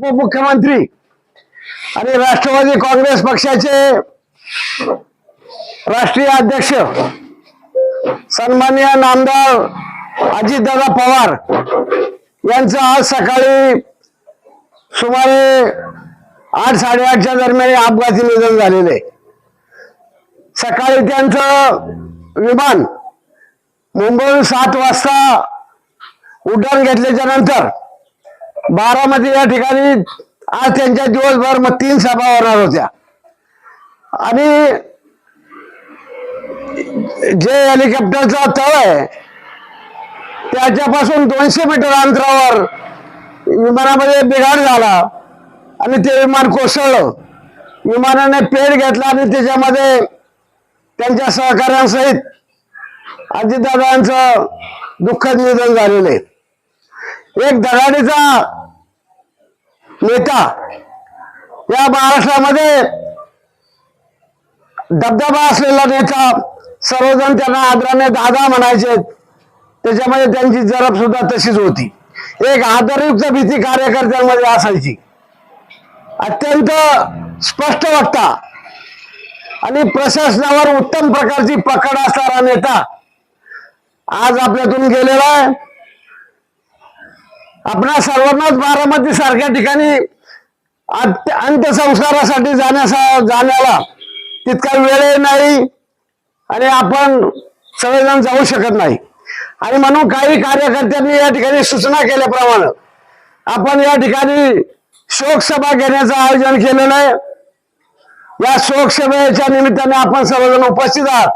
उपमुख्यमंत्री आणि राष्ट्रवादी काँग्रेस पक्षाचे राष्ट्रीय अध्यक्ष सन्माननीय नामदार अजितदादा पवार यांचं आज सकाळी सुमारे आठ साडेआठच्या दरम्यान अपघाती निधन झालेलं. आहे सकाळी त्यांचं विमान मुंबईहून सात वाजता उड्डाण घेतल्याच्या नंतर बारामती या ठिकाणी आज त्यांच्या दिवसभर मग तीन सभा होणार होत्या. आणि जे हेलिकॉप्टरचा तळ आहे त्याच्यापासून दोनशे मीटर अंतरावर विमानामध्ये बिघाड झाला आणि ते विमान कोसळलं. विमानाने पेट घेतला आणि त्याच्यामध्ये त्यांच्या सहकाऱ्यांसहित अजितदादांचं दुःखद निधन झालेलं आहे. एक धडाडीचा नेता या महाराष्ट्रामध्ये दबदबा असलेला नेता सर्वजण त्यांना आदराने दादा म्हणायचे. त्याच्यामध्ये त्यांची जरब सुद्धा तशीच होती. एक आदरयुक्त भीती कार्यकर्त्यांमध्ये असायची. अत्यंत स्पष्ट वक्ता आणि प्रशासनावर उत्तम प्रकारची पकड असणारा नेता आज आपल्यातून गेलेला आहे. आपणा सर्वांनाच बारामती सारख्या ठिकाणी अंत्यसंस्कारासाठी जाण्यासा जाण्याला तितका वेळ नाही आणि आपण सगळेजण जाऊ शकत नाही. आणि म्हणून काही कार्यकर्त्यांनी या ठिकाणी सूचना केल्याप्रमाणे आपण या ठिकाणी शोकसभा घेण्याचं आयोजन केलेलं आहे. या शोकसभेच्या निमित्ताने आपण सर्वजण उपस्थित आहात.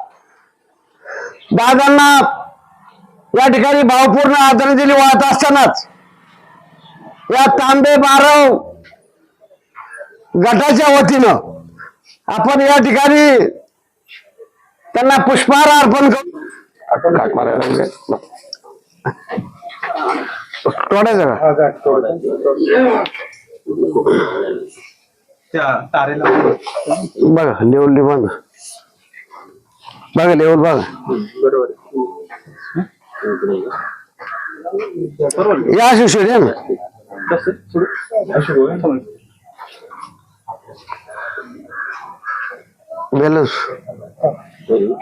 दादांना या ठिकाणी भावपूर्ण आदरांजली वाहत असतानाच या तांबे बारव गटाच्या वतीनं आपण या ठिकाणी त्यांना पुष्पहार अर्पण करू. तोडायचं का? बघा. लेवल बघा. बघा लेवल बघा. बरोबर. या शिवसेने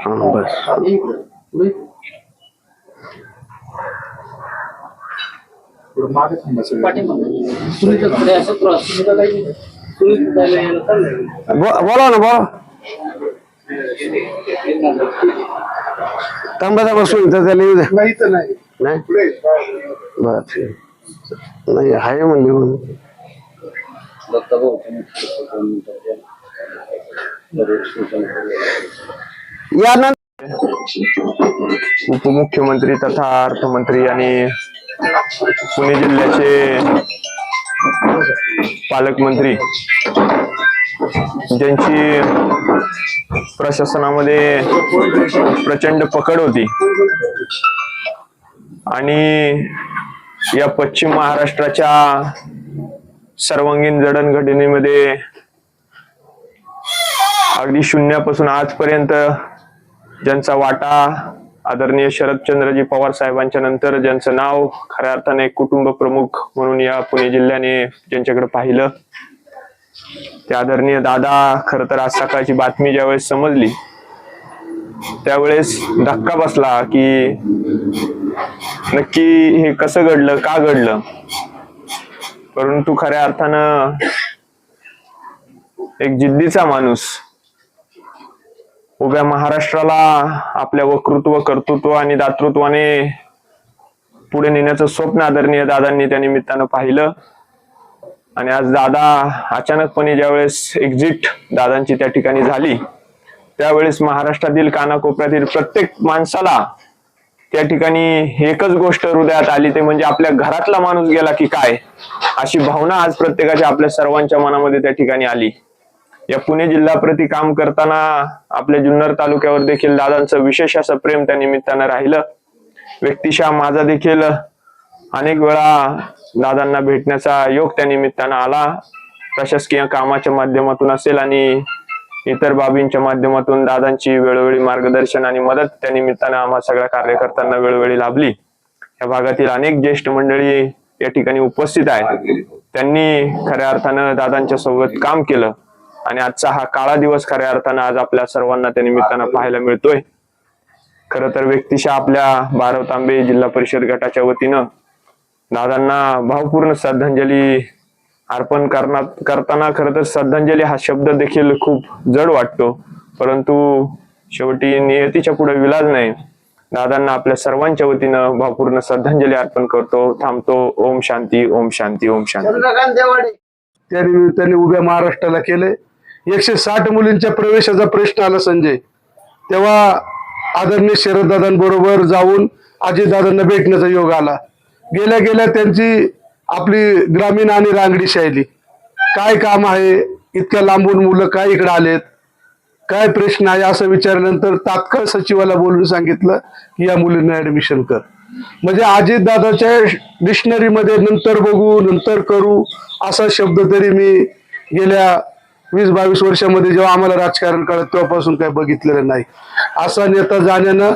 हा. बस. बोला ना बोला. तांब्याचा बसून तर त्याला येऊ द्या नाही बर ठीक. नाही आहे म्हणली म्हणून यानंतर उपमुख्यमंत्री तथा अर्थमंत्री आणि पुणे जिल्ह्याचे पालकमंत्री ज्यांची प्रशासनामध्ये प्रचंड पकड होती. आणि या पश्चिम महाराष्ट्राच्या सर्वांगीण जडणघडणीमध्ये अगदी शून्यापासून आजपर्यंत ज्यांचा वाटा आदरणीय शरदचंद्रजी पवार साहेबांच्या नंतर ज्यांचं नाव खऱ्या अर्थाने कुटुंब प्रमुख म्हणून या पुणे जिल्ह्याने ज्यांच्याकडे पाहिलं. ते आदरणीय दादा खर तर आज सकाळची बातमी ज्यावेळेस समजली त्यावेळेस धक्का बसला की नक्की हे कसं घडलं का घडलं? परंतु खऱ्या अर्थानं एक जिद्दीचा माणूस उभ्या महाराष्ट्राला आपल्या वक्तृत्व कर्तृत्व आणि दातृत्वाने पुढे नेण्याचं स्वप्न आदरणीय दादांनी त्या निमित्तानं पाहिलं. आणि आज दादा अचानकपणे ज्यावेळेस एक्झिट दादांची त्या ठिकाणी झाली त्यावेळेस महाराष्ट्रातील कानाकोपऱ्यातील प्रत्येक माणसाला त्या ठिकाणी एकच गोष्ट हृदयात आली ते म्हणजे आपल्या घरातला माणूस गेला की काय? अशी भावना आज प्रत्येकाच्या आपल्या सर्वांच्या मनामध्ये त्या ठिकाणी आली. या पुणे जिल्ह्याप्रती काम करताना आपल्या जुन्नर तालुक्यावर देखील दादांचं विशेष असं प्रेम त्या निमित्तानं राहिलं. व्यक्तिशः माझा देखील अनेक वेळा दादांना भेटण्याचा योग त्या निमित्तानं आला. प्रशासकीय कामाच्या माध्यमातून असेल आणि इतर बाबींच्या माध्यमातून दादांची वेळोवेळी मार्गदर्शन आणि मदत त्या निमित्तानं आम्हा सगळ्या कार्यकर्त्यांना वेळोवेळी लाभली. या भागातील अनेक ज्येष्ठ मंडळी या ठिकाणी उपस्थित आहेत. त्यांनी खऱ्या अर्थानं दादांच्या सोबत काम केलं आणि आजचा हा काळा दिवस खऱ्या अर्थानं आज आपल्या सर्वांना त्या निमित्तानं पाहायला मिळतोय. खर तर व्यक्तिशः आपल्या बारव तांबे जिल्हा परिषद गटाच्या वतीनं दादांना भावपूर्ण श्रद्धांजली अर्पण करणार करताना खरं तर श्रद्धांजली हा शब्द देखील खूप जड वाटतो. परंतु शेवटी नियतीच्या पुढे विलाज नाही. दादांना आपल्या सर्वांच्या वतीनं भावपूर्ण श्रद्धांजली अर्पण करतो. थांबतो. ओम शांती ओम शांती ओम शांती. त्या निमित्ताने उभ्या महाराष्ट्राला केले. एकशे साठ मुलींच्या प्रवेशाचा प्रश्न आला संजय. तेव्हा आदरणीय शरददादांबरोबर जाऊन अजितदादांना भेटण्याचा योग आला. गेल्या गेल्या त्यांची आपली ग्रामीण आणि रांगडी शैली. काय काम आहे? इतक्या लांबून मुलं काय इकडे आलेत? काय प्रश्न आहे? असं विचारल्यानंतर तात्काळ सचिवाला बोलून सांगितलं की या मुलींना ऍडमिशन कर. म्हणजे अजितदादाच्या डिक्शनरीमध्ये नंतर बघू नंतर करू असा शब्द तरी मी गेल्या वीस बावीस वर्षामध्ये जेव्हा आम्हाला राजकारण कळत तेव्हापासून काही बघितलेलं नाही. असा नेता जाण्यानं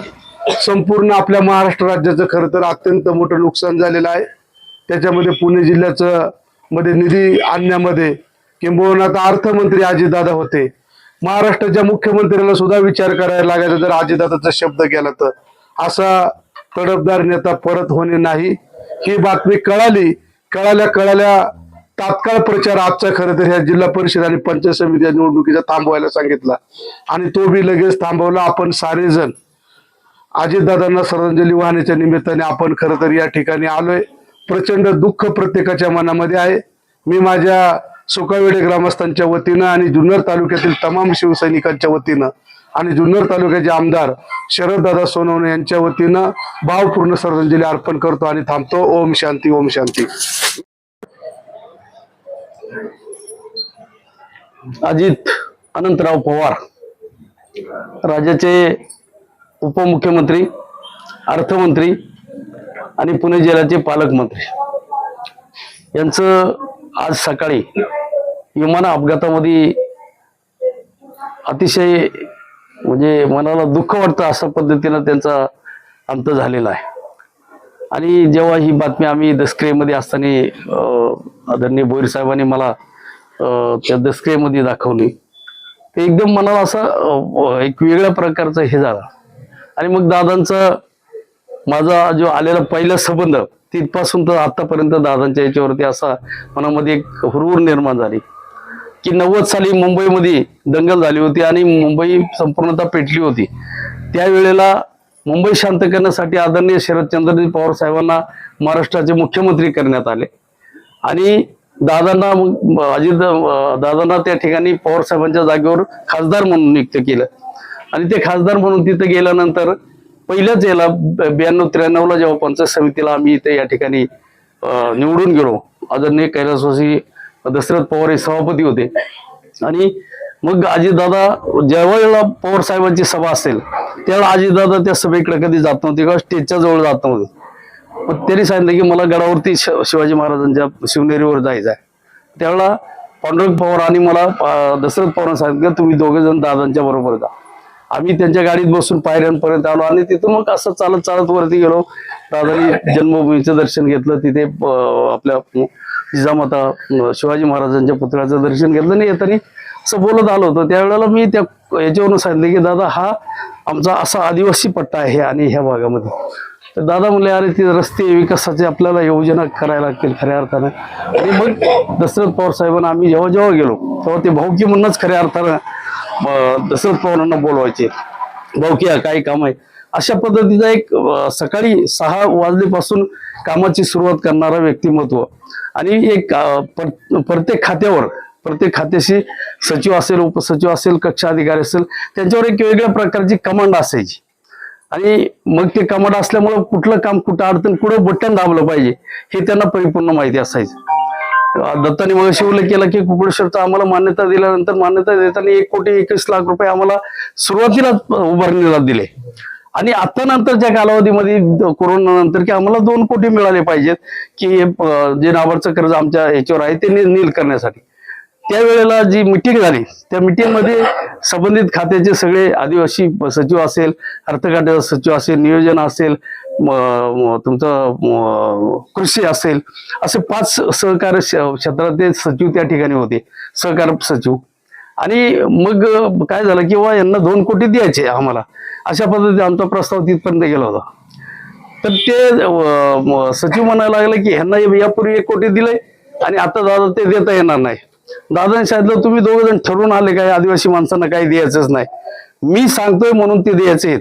संपूर्ण आपल्या महाराष्ट्र राज्याचं खरं तर अत्यंत मोठं नुकसान झालेलं आहे. त्याच्यामध्ये पुणे जिल्ह्याचं मध्ये निधी आणण्यामध्ये किंबहुना आता अर्थमंत्री अजितदादा होते. महाराष्ट्राच्या मुख्यमंत्र्याला सुद्धा विचार करायला लागायचा जर अजितदादाचा शब्द गेला तर. असा तडफदार नेता परत होणे नाही. ही बातमी कळाली. कळाल्या कळाल्या तात्काळ प्रचार आजचा खरं तर ह्या जिल्हा परिषद आणि पंचायत समिती निवडणुकीचा थांबवायला सांगितला. आणि तो बी लगेच थांबवला. आपण सारेजण अजितदादांना श्रद्धांजली वाहण्याच्या निमित्ताने आपण खरं तर या ठिकाणी आलोय. प्रचंड दुःख प्रत्येकाच्या मनामध्ये आहे. मी माझ्या सुकावेडे ग्रामस्थांच्या वतीनं आणि जुन्नर तालुक्यातील तमाम शिवसैनिकांच्या वतीनं आणि जुन्नर तालुक्याचे आमदार शरददादा सोनवणे यांच्या वतीनं भावपूर्ण श्रद्धांजली अर्पण करतो आणि थांबतो. ओम शांती ओम शांती. अजित अनंतराव पवार राज्याचे उपमुख्यमंत्री अर्थमंत्री आणि पुणे जिल्ह्याचे पालकमंत्री. यांचं आज सकाळी विमान अपघातामध्ये अतिशय म्हणजे मनाला दुःख वाटतं अशा पद्धतीनं त्यांचा अंत झालेला आहे. आणि जेव्हा ही बातमी आम्ही दसक्रियेमध्ये असताना आदरणीय भोईर साहेबांनी मला त्या दसक्रियेमध्ये दाखवली ते एकदम मनाला असं एक वेगळ्या प्रकारचं हे झालं. आणि मग दादांचं माझा जो आलेला पहिला संबंध तिथपासून तर आतापर्यंत दादांच्या याच्यावरती असा मनामध्ये एक हुरहुर निर्माण झाली. की नव्वद साली मुंबईमध्ये दंगल झाली होती आणि मुंबई संपूर्णतः पेटली होती. त्यावेळेला मुंबई शांत करण्यासाठी आदरणीय शरदचंद्रजी पवार साहेबांना महाराष्ट्राचे मुख्यमंत्री करण्यात आले. आणि दादांना मग अजित दादांना त्या ठिकाणी पवार साहेबांच्या जागेवर खासदार म्हणून नियुक्त केलं. आणि ते खासदार म्हणून तिथे गेल्यानंतर पहिल्याच याला ब्याण्णव त्र्याण्णवला जेव्हा पंचायत समितीला आम्ही इथे या ठिकाणी निवडून गेलो. आदरणीय कैलासवासी दशरथ पवार हे सभापती होते. आणि मग अजितदादा ज्यावेळेला वेळेला पवार साहेबांची सभा असेल त्यावेळेला अजितदादा त्या सभेकडे कधी जात नव्हते किंवा स्टेजच्या जवळ जात नव्हते. मग त्यांनी सांगितलं की मला गडावरती शिवाजी महाराजांच्या शिवनेरीवर जायचं आहे. त्यावेळेला पांडुरंग पवार आणि मला दशरथ पवारांनी सांगितलं तुम्ही दोघे जण दादांच्या बरोबर जा. आम्ही त्यांच्या गाडीत बसून पायऱ्यांपर्यंत आलो आणि तिथून मग असं चालत चालत वरती गेलो. दादानी जन्मभूमीचं दर्शन घेतलं. तिथे आपल्या जिजामाता शिवाजी महाराजांच्या पुतळ्याचं दर्शन घेतलं आणि येताना असं बोलत आलो होतो. त्यावेळेला मी त्या याच्यावरून सांगितलं की दादा हा आमचा असा आदिवासी पट्टा आहे आणि ह्या भागामध्ये. तर दादा म्हणले अरे ते रस्ते विकासाचे आपल्याला योजना करायला लागतील खऱ्या अर्थानं. आणि मग दशरथ पवार साहेबांना आम्ही जेव्हा जेव्हा गेलो तेव्हा ते भाऊकी म्हणूनच खऱ्या अर्थानं दशरथ पवारांना बोलवायचे. भाऊकी काय काम आहे? अशा पद्धतीचा एक सकाळी सहा वाजलेपासून कामाची सुरुवात करणारा व्यक्तिमत्व. आणि एक प्रत्येक खात्यावर प्रत्येक खात्याशी सचिव असेल उपसचिव असेल कक्षा अधिकारी असेल त्यांच्यावर एक वेगळ्या प्रकारची कमांड असायची. आणि मग ते कमांड असल्यामुळं कुठलं काम कुठं अडचण कुठं बटन दाबलं पाहिजे हे त्यांना परिपूर्ण माहिती असायचं. दत्ताने मग उल्लेख केला की कुकुडेश्वरचा आम्हाला मान्यता दिल्यानंतर मान्यता देताना एक कोटी एकवीस लाख रुपये आम्हाला सुरुवातीला उभारणीला दिले. आणि आता नंतरच्या कालावधीमध्ये कोरोना नंतर की आम्हाला दोन कोटी मिळाले पाहिजेत की जे नावाचं कर्ज आमच्या ह्याच्यावर आहे ते नील करण्यासाठी. त्यावेळेला जी मिटिंग झाली त्या मिटिंगमध्ये संबंधित खात्याचे सगळे आदिवासी सचिव असेल अर्थकाट्याचा सचिव असेल नियोजन असेल तुमचं कृषी असेल असे पाच सहकार श- क्षेत्रातले सचिव त्या ठिकाणी होते. सहकार सचिव. आणि मग काय झालं की यांना दोन कोटी द्यायचे आम्हाला. अशा पद्धतीने आमचा प्रस्ताव तिथपर्यंत गेला होता. तर ते सचिव म्हणायला लागले की ह्यांना यापूर्वी एक कोटी दिलंय आणि आता दादा ते देता येणार नाही. दादाने सांगितलं तुम्ही दोघ जण ठरवून आले काय? आदिवासी माणसांना काही द्यायचंच नाही. मी सांगतोय म्हणून ते द्यायचे आहेत.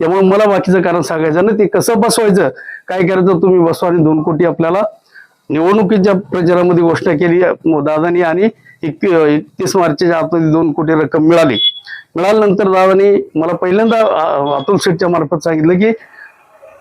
त्यामुळे मला बाकीचं कारण सांगायचं ना ते कसं बसवायचं काय करायचं तुम्ही बसवा आणि दोन कोटी आपल्याला निवडणुकीच्या प्रचारामध्ये घोषणा केली. दादानी आणि एकतीस मार्चच्या आतमध्ये दोन कोटी रक्कम मिळाली. मिळाल्यानंतर दादानी मला पहिल्यांदा अतुल शेठच्या मार्फत सांगितलं की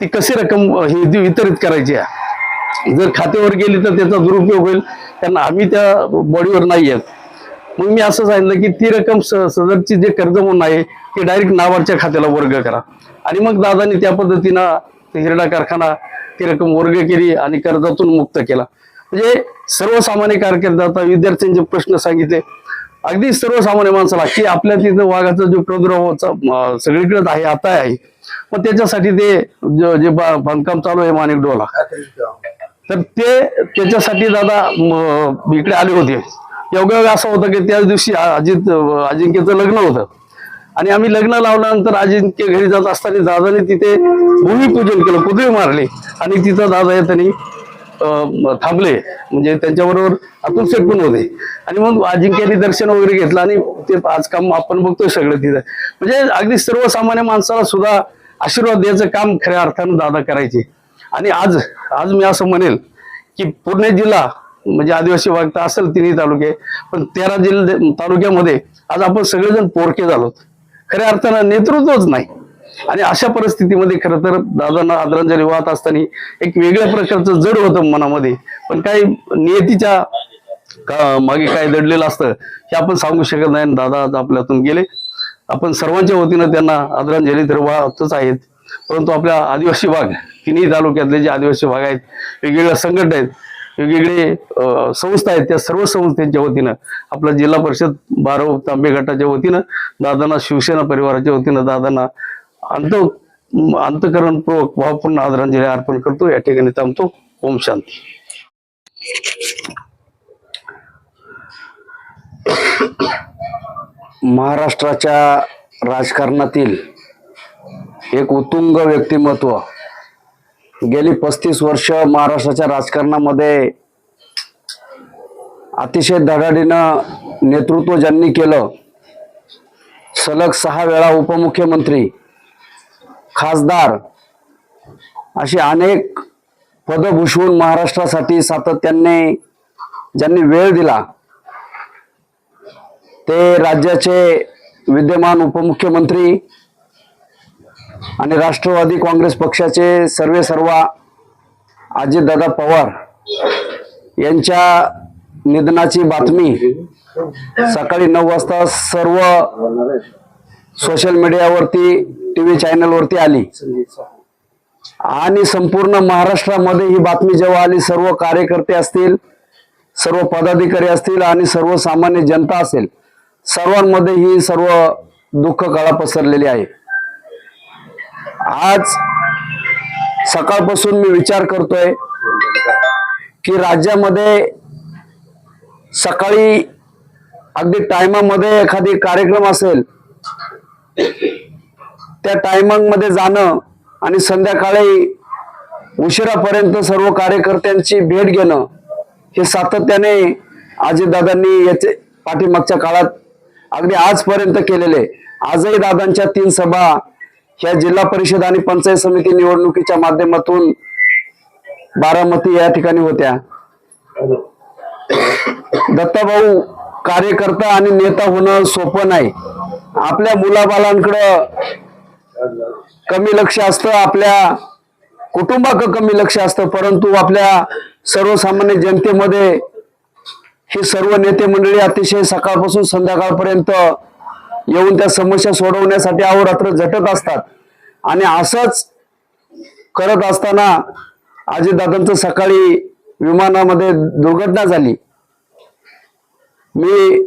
ती कशी रक्कम ही वितरित करायची आहे. जर खात्यावर गेली तर त्याचा दुरुपयोग होईल. कारण आम्ही त्या बॉडीवर नाही आहेत मग मी असं सांगितलं की ती रक्कम स- सदरची जे कर्ज म्हणून आहे ते डायरेक्ट नाबार्डच्या खात्याला वर्ग करा. आणि मग दादानी त्या पद्धतीनं हिरडा कारखाना ती रक्कम वर्ग केली आणि कर्जातून मुक्त केला. म्हणजे सर्वसामान्य कारकिर्द आता विद्यार्थ्यांचे प्रश्न सांगितले अगदी सर्वसामान्य माणसाला की आपल्या तिथं वाघाचा जो प्रादुर्भावाचा सगळीकडेच आहे आता आहे. मग त्याच्यासाठी ते जे बांधकाम चालू आहे माणिक डोला. तर ते त्याच्यासाठी दादा इकडे आले होते. योगायोग असं होतं की त्याच दिवशी अजित अजिंक्यचं लग्न होतं. आणि आम्ही लग्न लावल्यानंतर अजिंक्य घरी जात असताना दादाने तिथे भूमिपूजन केलं पुतळे मारले. आणि तिथं दादा या त्यांनी थांबले. म्हणजे त्यांच्याबरोबर अतुल शेठ पण होते. आणि मग अजिंक्याने दर्शन वगैरे घेतलं आणि ते आज काम आपण बघतोय सगळं तिथं. म्हणजे अगदी सर्वसामान्य माणसाला सुद्धा आशीर्वाद द्यायचं काम खऱ्या अर्थानं दादा करायचे. आणि आज आज मी असं म्हणेल की पुणे जिल्हा म्हणजे आदिवासी भाग तर असेल तिन्ही तालुके पण तेरा जिल्हे तालुक्यामध्ये आज आपण सगळेजण पोरके झालोत. खऱ्या अर्थानं नेतृत्वच नाही. आणि अशा परिस्थितीमध्ये खरं तर दादांना आदरांजली वाहत असताना एक वेगळ्या प्रकारचं जड होतं मनामध्ये. पण काही नियतीच्या का मागे काय दडलेलं असतं हे आपण सांगू शकत नाही. आणि दादा आज आपल्यातून गेले. आपण सर्वांच्या वतीनं त्यांना आदरांजली तर वाहतच आहेत. परंतु आपल्या आदिवासी भाग तिन्ही तालुक्यातले जे आदिवासी भाग आहेत वेगवेगळ्या संघटना आहेत. वेगवेगळे संस्था आहेत. त्या सर्व संस्थांच्या वतीनं आपला जिल्हा परिषद बारव तांबे गटाच्या वतीनं दादांना शिवसेना परिवाराच्या वतीनं दादांना अंत अंतकरणपूर्वक भावपूर्ण आदरांजली अर्पण करतो. या ठिकाणी थांबतो. ओम शांती. महाराष्ट्राच्या राजकारणातील एक उत्तुंग व्यक्तिमत्व गेली पस्तीस वर्ष महाराष्ट्राच्या राजकारणामध्ये अतिशय धडाडीनं नेतृत्व ज्यांनी केलं सलग सहा वेळा उपमुख्यमंत्री खासदार अशी अनेक पदं भूषवून महाराष्ट्रासाठी सातत्याने ज्यांनी वेळ दिला ते राज्याचे विद्यमान उपमुख्यमंत्री आणि राष्ट्रवादी काँग्रेस पक्षाचे सर्वे सर्वा अजितदादा पवार यांच्या निधनाची बातमी सकाळी नऊ वाजता सर्व सोशल मीडियावरती टी व्ही चॅनलवरती आली. आणि संपूर्ण महाराष्ट्रामध्ये ही बातमी जेव्हा आली सर्व कार्यकर्ते असतील सर्व पदाधिकारी असतील आणि सर्वसामान्य जनता असेल सर्वांमध्ये ही सर्व दुःख कळा पसरलेली आहे. आज सकाळपासून मी विचार करतोय की राज्यामध्ये सकाळी अगदी टायमामध्ये एखादी कार्यक्रम असेल त्या टायमिंगमध्ये जाणं आणि संध्याकाळी उशिरापर्यंत सर्व कार्यकर्त्यांची भेट घेणं हे सातत्याने अजितदादांनी याचे पाठीमागच्या काळात अगदी आजपर्यंत केलेले आजही दादांच्या तीन सभा ह्या जिल्हा परिषद आणि पंचायत समिती निवडणुकीच्या माध्यमातून बारामती या ठिकाणी होत्या. दत्ताभाऊ कार्यकर्ता आणि नेता होणं सोपं नाही. आपल्या मुलाबालांकडं कमी लक्ष असतं आपल्या कुटुंबाक कमी लक्ष असतं परंतु आपल्या सर्वसामान्य जनतेमध्ये हे सर्व नेते मंडळी अतिशय सकाळपासून संध्याकाळपर्यंत येऊन त्या समस्या सोडवण्यासाठी अहोरात्र झटत असतात. आणि असंच करत असताना अजितदादांचं सकाळी विमानामध्ये दुर्घटना झाली. मी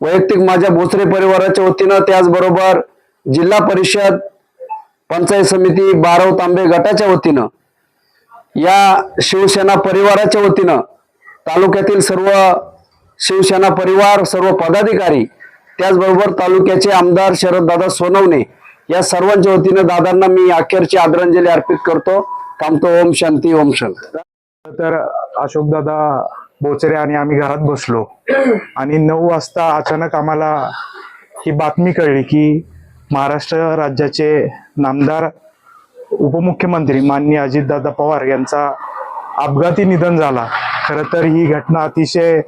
वैयक्तिक माझ्या भोसरे परिवाराच्या वतीनं त्याचबरोबर जिल्हा परिषद पंचायत समिती बारव तांबे गटाच्या वतीनं या शिवसेना परिवाराच्या वतीनं तालुक्यातील सर्व शिवसेना परिवार सर्व पदाधिकारी त्याचबरोबर तालुक्याचे आमदार शरददादा सोनवणे या सर्वांच्या वतीनं दादांना मी अखेरची आदरांजली अर्पित करतो. थांबतो. ओम शांती ओम शांती. तर अशोकदादा बोचरे आणि आम्ही घरात बसलो. आणि नऊ वाजता अचानक आम्हाला ही बातमी कळली की महाराष्ट्र राज्याचे नामदार उपमुख्यमंत्री माननीय अजितदादा पवार यांचा अपघाती निधन झाला. खरं तर ही घटना अतिशय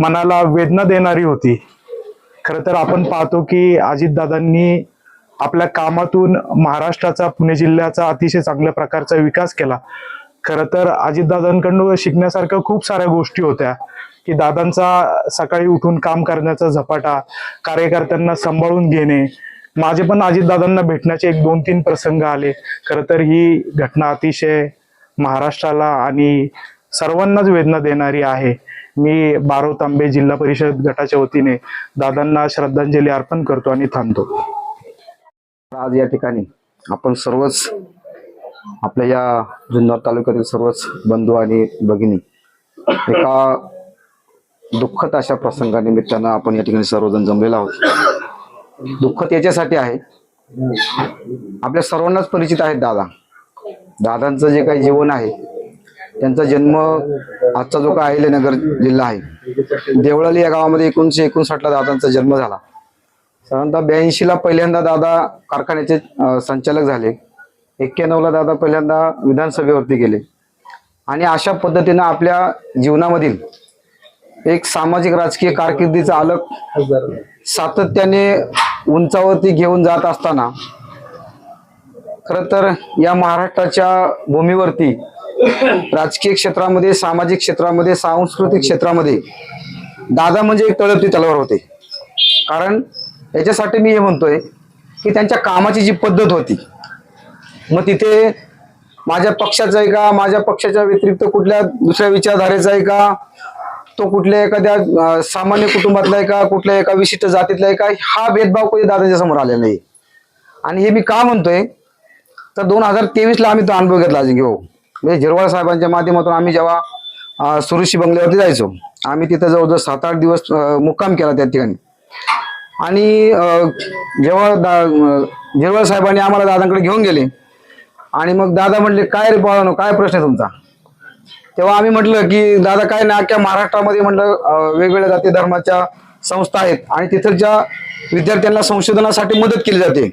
मनाला वेदना देणारी होती. खरं तर आपण पाहतो की अजितदादांनी आपल्या कामातून महाराष्ट्राचा पुणे जिल्ह्याचा अतिशय चांगल्या प्रकारचा विकास केला. खरं तर अजितदादांकडून शिकण्यासारख्या खूप साऱ्या गोष्टी होत्या की दादांचा सकाळी उठून काम करण्याचा झपाटा कार्यकर्त्यांना सांभाळून घेणे माझे पण अजितदादांना भेटण्याचे एक दोन तीन प्रसंग आले. खरं तर ही घटना अतिशय महाराष्ट्राला आणि सर्वांनाच वेदना देणारी आहे. मी बारो तांबे जिल्हा परिषद गटाच्या वतीने दादांना श्रद्धांजली अर्पण करतो आणि थांबतो. आज या ठिकाणी आपण सर्वच आपल्या या जुन्नर तालुक्यातील सर्वच बंधू आणि भगिनी एका दुःखद अशा प्रसंगानिमित्तानं आपण या ठिकाणी सर्वजण जमलेला आहोत. दुःखद याच्यासाठी आहे. आपल्या सर्वांनाच परिचित आहेत दादा. दादांचं जे काही जीवन आहे त्यांचा जन्म आजचा जो काय अहिल्यानगर जिल्हा आहे. देवळाली या गावामध्ये एकोणीसशे एकोणसाठला दादांचा जन्म झाला. साधारणतः ब्याऐंशीला पहिल्यांदा दादा कारखान्याचे संचालक झाले. एक्क्याण्णवला दादा पहिल्यांदा विधानसभेवरती गेले. आणि अशा पद्धतीनं आपल्या जीवनामधील एक सामाजिक राजकीय कारकिर्दीचा आलक सातत्याने उंचावरती घेऊन जात असताना खर तर या महाराष्ट्राच्या भूमीवरती राजकीय क्षेत्रामध्ये सामाजिक क्षेत्रामध्ये सांस्कृतिक क्षेत्रामध्ये. दादा म्हणजे एक तळपती तलवार होते. कारण याच्यासाठी मी हे म्हणतोय की त्यांच्या कामाची जी पद्धत होती मग तिथे माझ्या पक्षाचा आहे का माझ्या पक्षाच्या व्यतिरिक्त कुठल्या दुसऱ्या विचारधारेचा आहे का तो कुठल्या एखाद्या सामान्य कुटुंबातला आहे का कुठल्या एका विशिष्ट जातीतला आहे का हा भेदभाव कधी दादाच्या समोर आलेला नाही. आणि हे मी का म्हणतोय तर दोन हजार तेवीसला आम्ही तो अनुभव घेतला अजिंक्य भाऊ. म्हणजे झिरवाळ साहेबांच्या माध्यमातून आम्ही जेव्हा सुरुशी बंगल्यावरती जायचो आम्ही तिथं जवळजवळ सात आठ दिवस मुक्काम केला त्या ठिकाणी. आणि जेव्हा दा झिरवाळ साहेबांनी आम्हाला दादांकडे घेऊन गेले आणि मग दादा म्हटले काय रे पोरांनो काय प्रश्न आहे तुमचा? तेव्हा आम्ही म्हटलं की दादा काय ना अख्या महाराष्ट्रामध्ये म्हटलं वेगवेगळ्या जाती धर्माच्या संस्था आहेत आणि तिथलच्या विद्यार्थ्यांना संशोधनासाठी मदत केली जाते.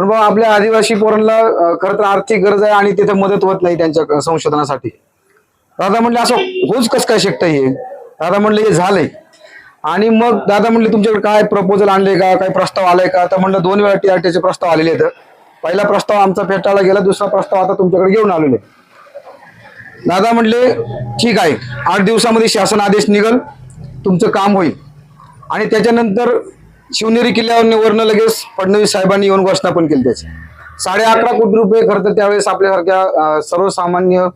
पण बाबा आपल्या आदिवासी पोरांना खर खरं तर आर्थिक गरज आहे आणि तिथे मदत होत नाही त्यांच्या संशोधनासाठी. दादा म्हणले असं होच कस काय शकतं हे? दादा म्हणले हे झालंय. आणि मग दादा म्हणले तुमच्याकडे काय प्रपोजल आणले का? काय प्रस्ताव आलाय का? तर म्हणलं दोन वेळा टीआरटीचे प्रस्ताव आलेले आहेत. पहिला प्रस्ताव आमचा फेटाळला गेला दुसरा प्रस्ताव आता तुमच्याकडे घेऊन आलेले दादा म्हणले ठीक आहे आठ दिवसामध्ये शासन आदेश निघल तुमचं काम होईल. आणि त्याच्यानंतर शिवनेरी किल्ल्यावरनं लगेच फडणवीस साहेबांनी येऊन घोषणा पण केली त्याची. साडे अकरा कोटी रुपये खर्च त्यावेळेस आपल्यासारख्या सर्वसामान्य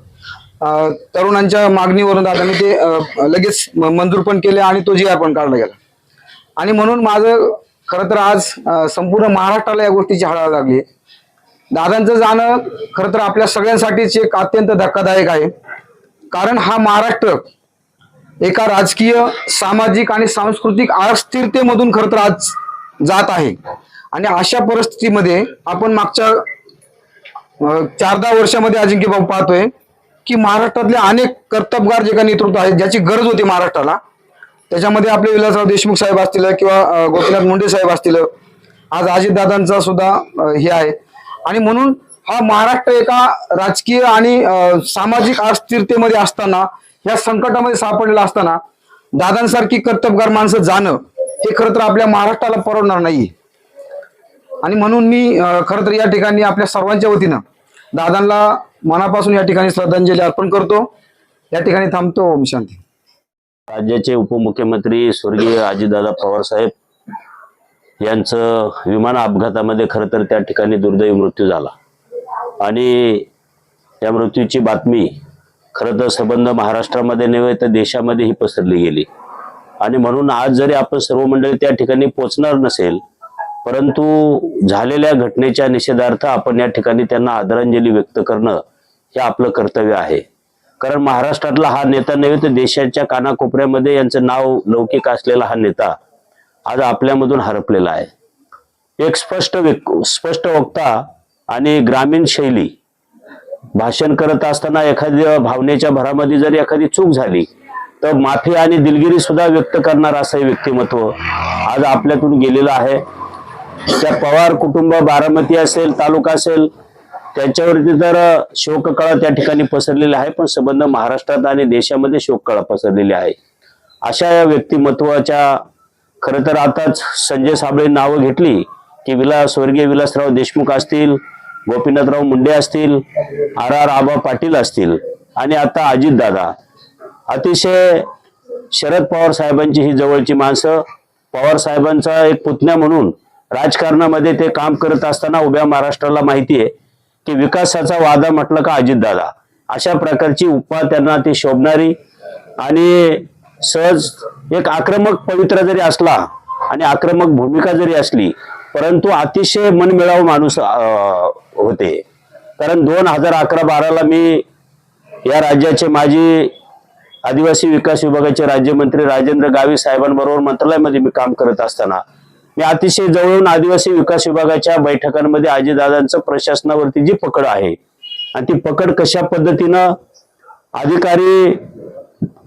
तरुणांच्या मागणीवरून दादांनी ते लगेच म- मंजूर पण केले आणि तो जी आर पण काढला गेला. आणि म्हणून माझं खरं तर आज संपूर्ण महाराष्ट्राला या गोष्टीची हळहळ लागली. दादांचं जाणं खरं तर आपल्या सगळ्यांसाठीच एक अत्यंत धक्कादायक आहे. कारण हा महाराष्ट्र एका राजकीय सामाजिक आणि सांस्कृतिक अस्थिरतेमधून खरं तर आज जात आहे. आणि अशा परिस्थितीमध्ये आपण मागच्या चार दहा वर्षामध्ये अजिंक्य भाऊ पाहतोय की महाराष्ट्रातले अनेक कर्तबगार जे काही नेतृत्व आहेत ज्याची गरज होती महाराष्ट्राला त्याच्यामध्ये आपले विलासराव देशमुख साहेब असतील किंवा गोपीनाथ मुंडे साहेब असतील आज अजितदादांचा सुद्धा हे आहे. आणि म्हणून हा महाराष्ट्र एका राजकीय आणि सामाजिक अस्थिरतेमध्ये असताना या संकटामध्ये सापडलेला असताना दादांसारखी कर्तबगार माणसं जाणं हे खरं तर आपल्या महाराष्ट्राला परवडणार नाही आणि म्हणून मी खरं तर या ठिकाणी आपल्या सर्वांच्या वतीनं दादांना मनापासून या ठिकाणी श्रद्धांजली अर्पण करतो. या ठिकाणी थांबतो ओम शांती. राज्याचे उपमुख्यमंत्री स्वर्गीय अजितदादा पवार साहेब यांचं विमान अपघातामध्ये खरं तर त्या ठिकाणी दुर्दैवी मृत्यू झाला. आणि त्या मृत्यूची बातमी खरं तर संबंध महाराष्ट्रामध्ये नव्हे तर देशामध्येही पसरली गेली. आणि म्हणून आज जरी आपण सर्व मंडळी त्या ठिकाणी पोचणार नसेल परंतु झालेल्या घटनेच्या निषेधार्थ आपण या ठिकाणी त्यांना आदरांजली व्यक्त करणं हे आपलं कर्तव्य आहे. कारण महाराष्ट्रातला हा नेता नव्हे तर देशाच्या कानाकोपऱ्यामध्ये यांचं नाव लौकिक असलेला हा नेता आज आपल्यामधून हरपलेला आहे. एक स्पष्ट स्पष्ट वक्ता आणि ग्रामीण शैली भाषण करत असताना एखाद्या भावनेच्या भरामध्ये जर एखादी चूक झाली तर माफी आणि दिलगिरी सुद्धा व्यक्त करणार असं हे व्यक्तिमत्व आज आपल्यातून गेलेलं आहे. त्या पवार कुटुंब बारामती असेल तालुका असेल त्यांच्यावरती तर शोककळा त्या ठिकाणी पसरलेली आहे पण संबंध महाराष्ट्रात आणि देशामध्ये शोककळा पसरलेली आहे. अशा या व्यक्तिमत्वाच्या खरं तर आताच संजय साबळे नावं घेतली की विलास स्वर्गीय विलासराव देशमुख असतील गोपीनाथराव मुंडे असतील आर आर आबा पाटील असतील आणि आता अजितदादा. अतिशय शरद पवार साहेबांची ही जवळची माणसं. पवार साहेबांचा एक पुतण्या म्हणून राजकारणामध्ये ते काम करत असताना उभ्या महाराष्ट्राला माहिती आहे की विकासाचा वादा म्हटलं का अजितदादा. अशा प्रकारची उपा त्यांना ती शोभणारी आणि सहज एक आक्रमक पवित्र जरी असला आणि आक्रमक भूमिका जरी असली परंतु अतिशय मनमिळावू माणूस होते. कारण दोन हजार अकरा बाराला मी या राज्याचे माजी आदिवासी विकास विभागाचे राज्यमंत्री राजेंद्र गावी साहेबांबरोबर मंत्रालयामध्ये मी काम करत असताना मी अतिशय जवळून आदिवासी विकास विभागाच्या बैठकांमध्ये आजीदादांचं प्रशासनावरती जी पकड आहे आणि ती पकड कशा पद्धतीनं अधिकारी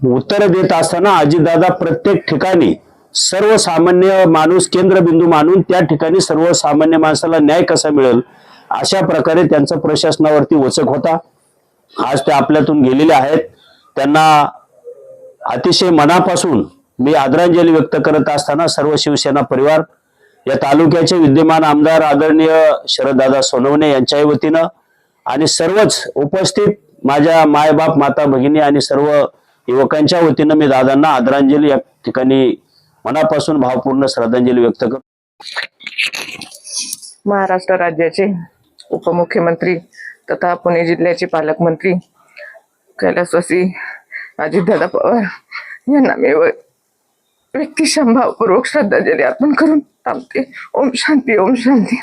उत्तर देत असताना आजीदादा प्रत्येक ठिकाणी सर्वसामान्य माणूस केंद्रबिंदू मानून त्या ठिकाणी सर्वसामान्य माणसाला न्याय कसा मिळेल? अशा प्रकारे त्यांचा प्रशासनावरती वचक होता. आज ते आपल्यातून गेलेले आहेत. त्यांना अतिशय मनापासून मी आदरांजली व्यक्त करत असताना सर्व शिवसेना परिवार या तालुक्याचे विद्यमान आमदार आदरणीय शरददादा सोनवणे यांच्याही वतीनं आणि सर्वच उपस्थित माझ्या मायबाप माता भगिनी आणि सर्व युवकांच्या वतीनं मी दादांना आदरांजली या ठिकाणी मनापासून भावपूर्ण श्रद्धांजली व्यक्त करतो महाराष्ट्र राज्याचे उपमुख्यमंत्री तथा पुणे जिल्ह्याचे पालकमंत्री कैलासवासी अजितदादा पवार यांना मी व्यक्तिशंभावपूर्वक श्रद्धांजली अर्पण करून थांबते. ओम शांती ओम शांती.